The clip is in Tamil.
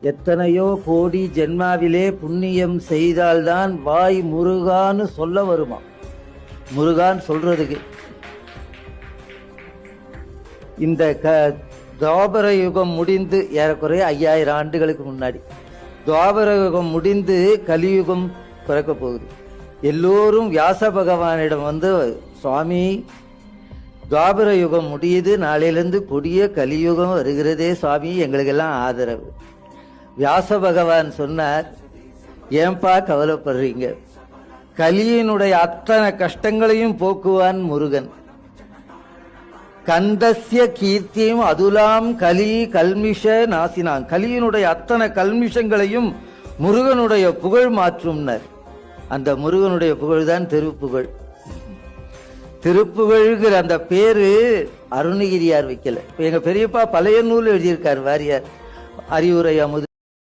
எத்தனையோ கோடி ஜென்மாவிலே புண்ணியம் செய்தால்தான் வாய் முருகான்னு சொல்ல வருமா? முருகான்னு சொல்றதுக்கு. இந்த க துவாபர யுகம் முடிந்து ஏறக்குறைய ஐயாயிரம் ஆண்டுகளுக்கு முன்னாடி. துவாபர யுகம் முடிந்து கலியுகம் பிறக்க போகுது. எல்லோரும் வியாச பகவானிடம் வந்து சுவாமி துவாபர யுகம் முடியுது. நாளையிலேருந்து கொடிய கலியுகம் வருகிறதே சுவாமி. எங்களுக்கெல்லாம் ஆதரவு. வியாச பகவான் சொன்னார் ஏன்பா கவலைப்படுறீங்க? கலியினுடைய அத்தனை கஷ்டங்களையும் போக்குவான் முருகன். கந்தசிய கீர்த்தியும் அதுலாம் கலி கல்மிஷ நாசினான். கலியினுடைய அத்தனை கல்மிஷங்களையும் முருகனுடைய புகழ் மாற்றும்னர். அந்த முருகனுடைய புகழ் தான் திருப்புகழ். திருப்புகழ்கிற அந்த பேரு அருணகிரியார் வைக்கல. எங்க பெரியப்பா பழைய நூல் எழுதியிருக்கார் வாரியார். அறிவுரை அமுது